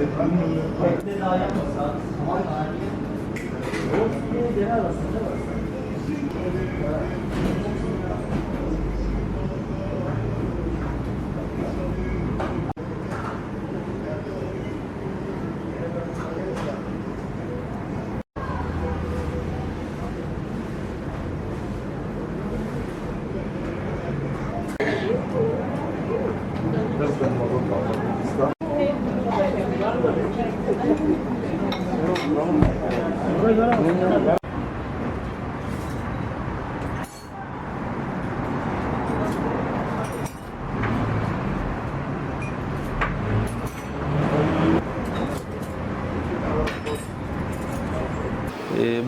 Ee,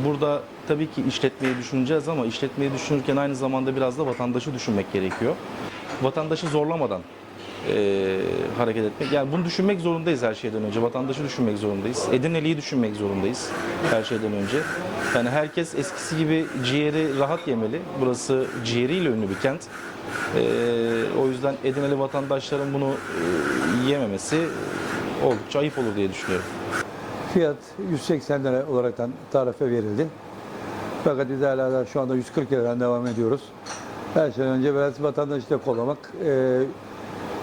Burada tabii ki işletmeyi düşüneceğiz ama işletmeyi düşünürken aynı zamanda biraz da vatandaşı düşünmek gerekiyor. Vatandaşı zorlamadan e, hareket etmek. Yani bunu düşünmek zorundayız her şeyden önce. Vatandaşı düşünmek zorundayız. Edirneli'yi düşünmek zorundayız her şeyden önce. Yani herkes eskisi gibi ciğeri rahat yemeli. Burası ciğeriyle ünlü bir kent. E, o yüzden Edirneli vatandaşların bunu e, yememesi oldukça ayıp olur diye düşünüyorum. Fiyat 180 lira olaraktan tarife verildi. Fakat biz hala şu anda 140 liradan devam ediyoruz. Her şeyden önce biraz vatandaşı da kollamak, e,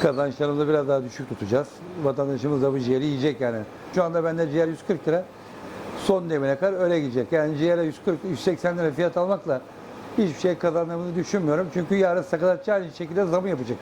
kazançlarımızı biraz daha düşük tutacağız. Vatandaşımız da bu ciğeri yiyecek yani. Şu anda bende ciğer 140 lira. Son demine kadar öyle gidecek. Yani ciğere 140, 180 lira fiyat almakla hiçbir şey kazandığımızı düşünmüyorum. Çünkü yarın sakatatçı aynı şekilde zam yapacak.